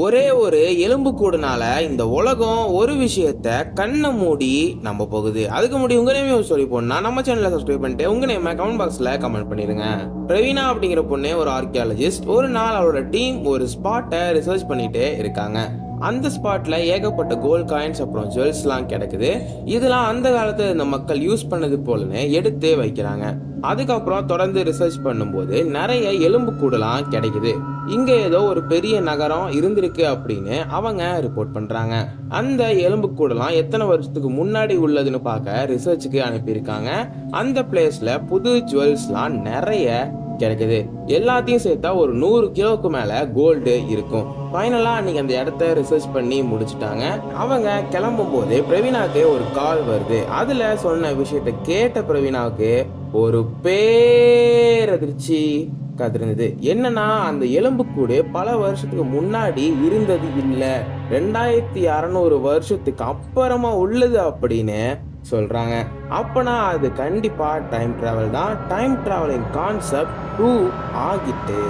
ஒரே ஒரு எலும்பு கூடுனால இந்த உலகம் ஒரு விஷயத்த கண்ணை மூடி நம்ப போகுது. அதுக்கு முடி உங்க நேம் சொல்லி போனா நம்ம சேனலை சப்ஸ்கிரைப் பண்ணிட்டு உங்க நேம கமெண்ட் பாக்ஸ்ல கமெண்ட் பண்ணிருங்க பிரவீனா அப்படிங்கிற பொண்ணு ஒரு ஆர்கியாலஜிஸ்ட் ஒரு நாள் அவரோட டீம் ஒரு ஸ்பாட்டை ரிசர்ச் பண்ணிட்டு இருக்காங்க. அந்த ஸ்பாட்ல ஏகப்பட்ட கோல்ட் காயின்ஸ் அப்புறம் ஜுவல்ஸ்லாம் கிடக்குது. இதெல்லாம் அந்த காலத்துல இந்த மக்கள் யூஸ் பண்ணது போலன்னு எடுத்து வைக்கிறாங்க. அதுக்கப்புறம் தொடர்ந்து ரிசர்ச் பண்ணும்போது நிறைய எலும்பு கூடலாம் கிடைக்குது. இங்கே ஏதோ ஒரு பெரிய நகரம் இருந்திருக்கு அப்படின்னு அவங்க ரிப்போர்ட் பண்ணுறாங்க அந்த எலும்பு கூடலாம் எத்தனை வருஷத்துக்கு முன்னாடி உள்ளதுன்னு பார்க்க ரிசர்ச்சுக்கு அனுப்பியிருக்காங்க. அந்த பிளேஸில் புது ஜுவல்ஸ்லாம் நிறைய கிடைக்குது. எல்லாத்தையும் சேர்த்தா ஒரு நூறு கிலோவுக்கு மேலே கோல்டு இருக்கும். ஃபைனலாக அன்னைக்கு அந்த இடத்த ரிசர்ச் பண்ணி முடிச்சுட்டாங்க. அவங்க கிளம்பும் போது பிரவீனாவுக்கு ஒரு கால் வருது. அதில் சொன்ன விஷயத்தை கேட்ட பிரவீனாவுக்கு ஒரு பேரதிர்ச்சி. காத்திருந்தது. என்னன்னா அந்த எலும்புக்கூடு பல வருஷத்துக்கு முன்னாடி இருந்தது இல்லை. ரெண்டாயிரத்தி அறநூறு வருஷத்துக்கு அப்புறமா உள்ளது அப்படின்னு சொல்றாங்க. அப்பனா அது கண்டிப்பா டைம் டிராவல் தான். டைம் டிராவலிங் கான்செப்ட் டூ ஆகிட்டு.